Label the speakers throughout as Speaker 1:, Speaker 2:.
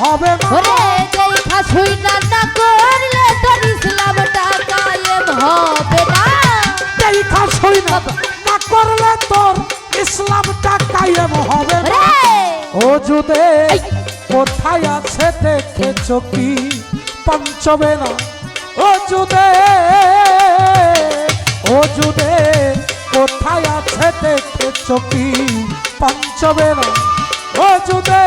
Speaker 1: হবে
Speaker 2: ওরে দেখা শুই না না করলে তোর ইসলামটা কায়েম হবে না।
Speaker 1: দেখা সই না না করলে তোর ইসলামটা কায়েম হবে না। ও যুদে কোথায় আছে দেখেছ কি? পঞ্চমে না। ও যুদে ও কোথায় আছে দেখেছ কি? পঞ্চমে না। ও যুদে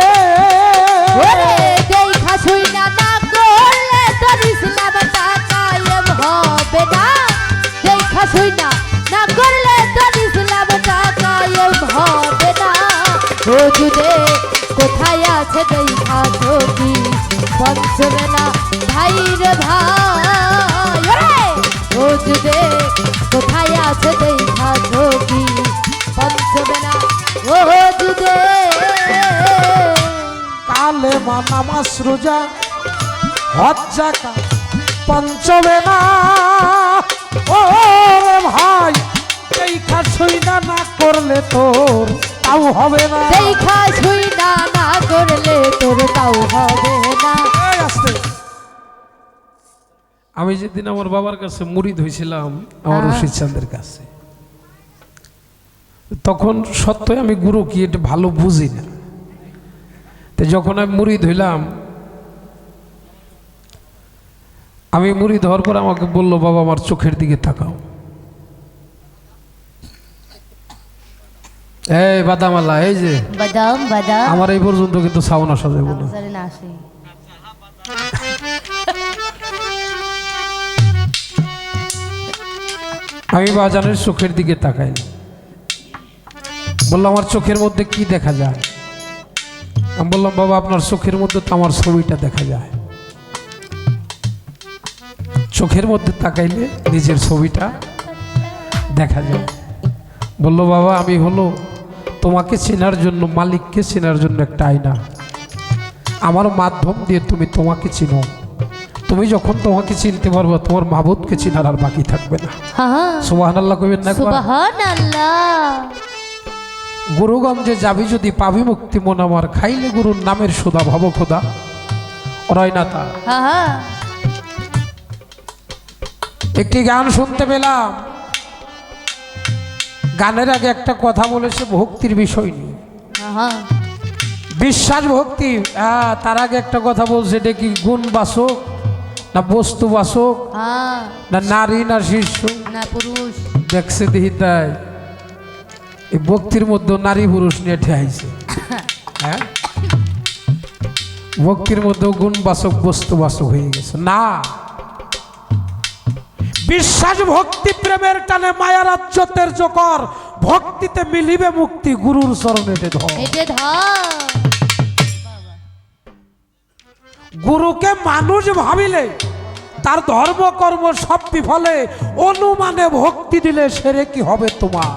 Speaker 2: যুদে কোথায় আছে দেখা ছবি পঞ্চমে না ভাই ও যুদে কোথায় আছে দেখা ছবি পঞ্চমে ও যুদে
Speaker 1: কালে মানামাস রোজা হজ্জাকা পঞ্চমে না। ও রে ভাই এই খাসই না না করলে তোর তাও হবে না।
Speaker 2: দেখা ছুই না না করলে তোর তাও হবে না।
Speaker 1: এই আস্তে।
Speaker 3: আমি যেদিন আমার বাবার কাছে মুড়ি ধুইছিলাম আমার
Speaker 2: হ্যাঁ।
Speaker 3: রশিদ চাঁদের কাছে তখন সত্যই আমি গুরু কি এটা ভালো বুঝি না। তো যখন আমি মুড়ি ধুইলাম আমি মুড়ি ধোয়ার পর আমাকে বলল বাবা আমার চোখের দিকে তাকাও। এই বাদামালা এই যে।
Speaker 2: বাদাম বাদাম।
Speaker 3: আমার এই পর্যন্ত কিন্তু সাউন আসা যাবে না আমি বাজানের চোখের দিকে তাকাই বললাম আমার চোখের মধ্যে কি দেখা যায়? আমি বললাম বাবা আপনার চোখের মধ্যে তো আমার ছবিটা দেখা যায়। চোখের মধ্যে তাকাইলে নিজের ছবিটা দেখা যায়। বলল বাবা আমি হলো তোমাকে চেনার জন্য মালিককে চেনার জন্য একটা আয়না। আমার মাধ্যম দিয়ে তুমি তোমাকে চিনো। তুমি যখন তোমাকে চিনতে পারবে তোমার মাবুদকে চিনার আর বাকি থাকবে না। সুবাহান আল্লাহ কইবেন না গুরুগঞ্জে যাবি যদি পাবি মুক্তি মন আমার। খাইলে গুরুর নামের সুদা ভব খোদা রয় না তা।
Speaker 2: হ্যাঁ
Speaker 3: একটি গান শুনতে পেলাম। গানের আগে একটা কথা বলেছে ভক্তির বিষয় নিয়ে। বিশ্বাস ভক্তি হ্যাঁ তার আগে একটা কথা বলছে এটা কি গুণ বাসক না বস্তু বাসক?
Speaker 2: হ্যাঁ।
Speaker 3: না নারী না শিশু?
Speaker 2: না পুরুষ।
Speaker 3: দেখছে দিহি তাই। এই ভক্তির মধ্যে নারী পুরুষ নিয়ে ঠেয়াইছে হ্যাঁ? ভক্তির মধ্যে গুণ বাসক বস্তু বাসক হয়ে গেছে। না।
Speaker 1: বিশ্বাস ভক্তি প্রেমের টানে মায়া রাজ্যতের জকর ভক্তিতে মিলিবে মুক্তি গুরুর চরণেতে ধর। গুরুকে মানুষ ভাবিলে তার ধর্ম কর্ম সব বিফলে অনুমানে ভক্তি দিলে সেরে কি হবে তোমার?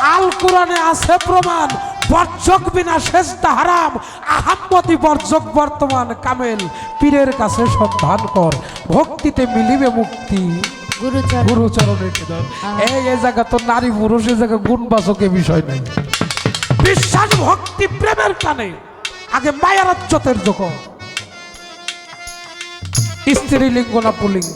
Speaker 1: আল কোরআনে আছে প্রমাণ বর্জক বিনা শেষটা হারাম আহাম্মদি বর্জক বর্তমান কামেল পীরের কাছে সন্ধান কর ভক্তিতে মিলিবে মুক্তি।
Speaker 2: গুরুচরণ।
Speaker 1: গুরুচরণে এই এই জায়গা তো নারী পুরুষ জায়গা বিষয় নাই। বিশ্বাস ভক্তি প্রেমের টানে আগে মায়ারাজ্যতের জগৎ। স্ত্রীলিঙ্গ না পুলিঙ্গ।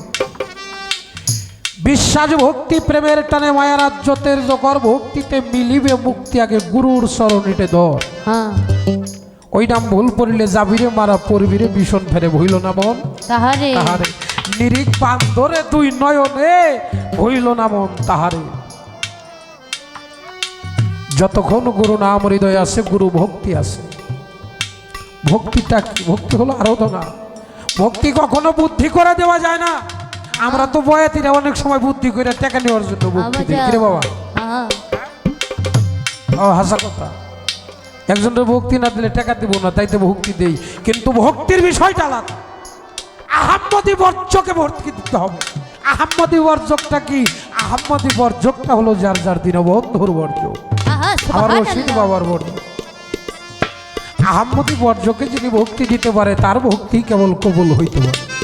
Speaker 1: বিশ্বাস ভক্তি প্রেমের টানে মায়ারাজ্যতের জগর ভক্তিতে মিলিবে মুক্তি আগে গুরুর চরণিতে ধর।
Speaker 2: হ্যাঁ।
Speaker 1: ওই নাম ভুল পড়িলে যাবিরে মারা পড়বিরে ভীষণ ফেরে ভইল না মন।
Speaker 2: তাহারে।
Speaker 1: তাহারে। নিরিক বান্ধরে দুই নয়নে হইল না মন তাহারে। যতক্ষণ গুরু নাম হৃদয় আছে গুরু ভক্তি আছে। ভক্তিটা কি? ভক্তি হলো আরাধনা। ভক্তি কখনো বুদ্ধি করে দেওয়া যায় না। আমরা তো বয়াতিরা অনেক সময় বুদ্ধি করে টাকা নেওয়ার জন্য ভক্তি দিই। বাবা? ও হাসা কথা। একজনের ভক্তি না দিলে টাকা দিব না তাইতে ভক্তি দেই। কিন্তু ভক্তির বিষয়টা আলাদা। আহাম্মদি বর্জকে ভর্তি দিতে হবে। আহাম্মদি বর্জকটা কি? আহাম্মদি বর্জকটা হলো যার যার দিন বন্ধুর বর্জ আমার রশিদ বাবার বর্জ আহাম্মদি বর্জকে যদি ভক্তি দিতে পারে তার ভক্তি কেবল কবুল হইতে পারে।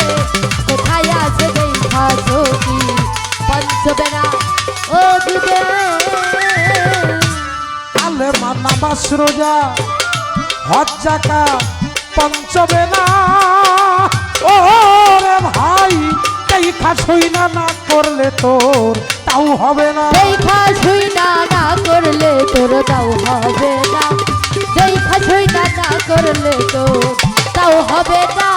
Speaker 2: দেখা ছবি ও যুগে
Speaker 1: কালে মানা মাস রোজা হজ্জাকা পঞ্চবে না ও রে ভাই এই খাসই না না করলে তোর তাও হবে না।
Speaker 2: দেখা ছুই না না করলে তোর তাও হবে না। দেখা ছুই না না করলে তোর তাও হবে না।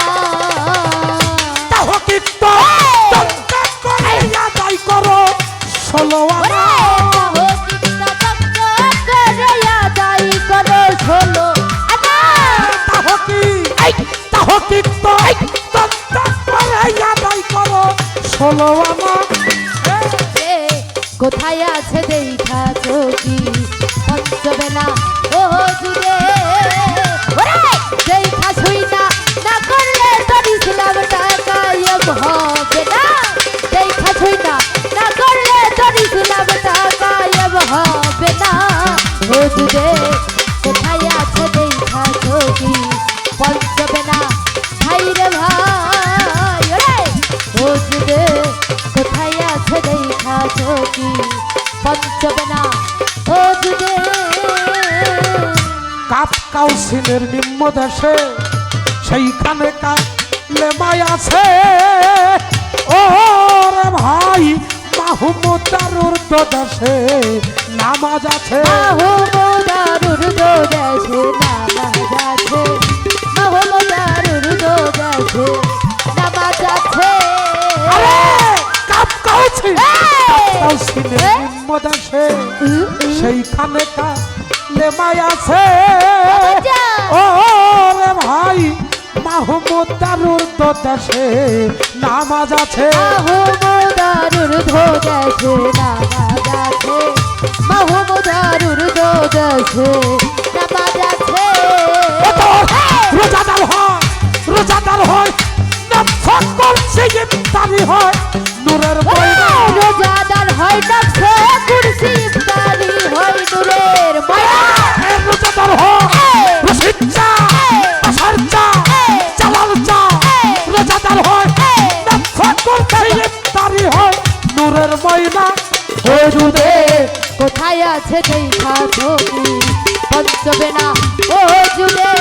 Speaker 2: কোথায় আছে দেখা চোখি? পঞ্চবেলা ও জুড়ে। দেখা শুই না না করলে তোর ইসলাম টাকায়ব হবে না। দেখা শুই না না করলে তোর ইসলাম টাকায়ব হবে না। ও
Speaker 1: দেশে সেইখানে কালেমাই আছে ও রে ভাই মাহমুদ দারুর তো দেশে নামাজ আছে।
Speaker 2: মাহমুদারুর দোদেশে নামাজ আছে। মাহমুদারুর দোদেশে নামাজ আছে।
Speaker 1: আরে কাপ দেশে সেইখানে কালেমাই আছে
Speaker 2: বাবা!
Speaker 1: ও রে ভাই মাহমুদ দারুর তো দেশে নামাজ আছে
Speaker 2: মাহমুদারুর দোদেশে নামাজ আছে মাহমুদারুর দোদেশে নামাজ ও যুদে কোথায় আছে দেখা ছবি পঞ্চবে না ও যুদে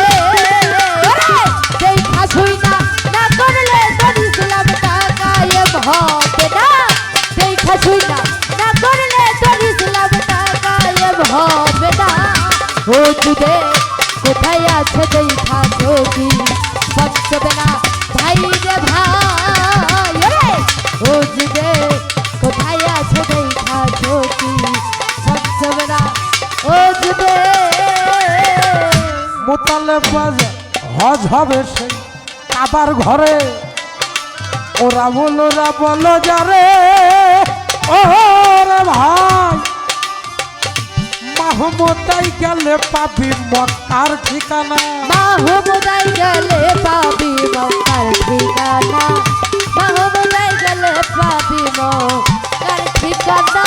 Speaker 1: বাজে হজ হবে সেই। কাবার ঘরে ওরা বলো ওরা বলো যারে ও রে ভাই মাহমুদাই গেলে পাবি মক্কার ঠিকানা।
Speaker 2: মাহমুদাই গেলে পাবি মক্কার ঠিকানা। মাহমুদাই গেলে পাবি মক্কার ঠিকানা।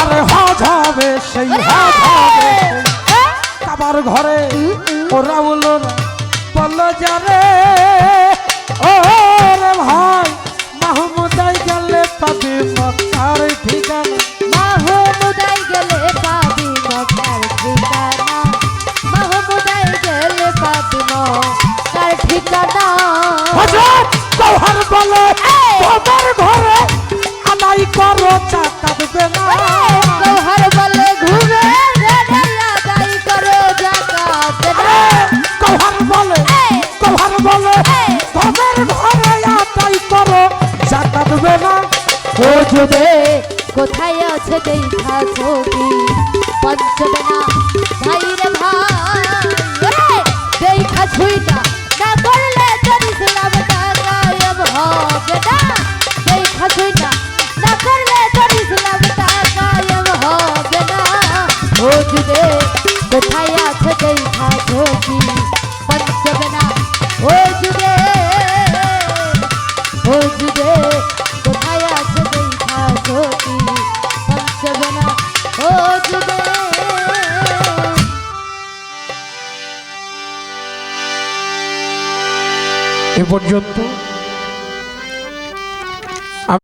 Speaker 1: আরে হজ হবে সেই হজ হবে কাবার ঘরে ওরা বলো ওরা বলো যারে ও রে ভাই মাহমুদাই গেলে পাবি মক্কার ঠিকানা।
Speaker 2: মাহমুদাই গেলে পাবি মক্কার ঠিকানা। মাহমুদাই গেলে পাবি মক্কার ঠিকানা।
Speaker 1: হজরত গৌহর বলে
Speaker 2: দেখা ছবি পঞ্চবে না ভাই রে ভাই দেখা ছুই না করলে তোর ইসলাম কায়েম হবে না দেখা ছুই না করলে তোর ইসলাম কায়েম হবে না ও যুদে কোথায় আছে দেখা ছবি পঞ্চবে না ও যুদে ও যুদে
Speaker 1: পর্যন্ত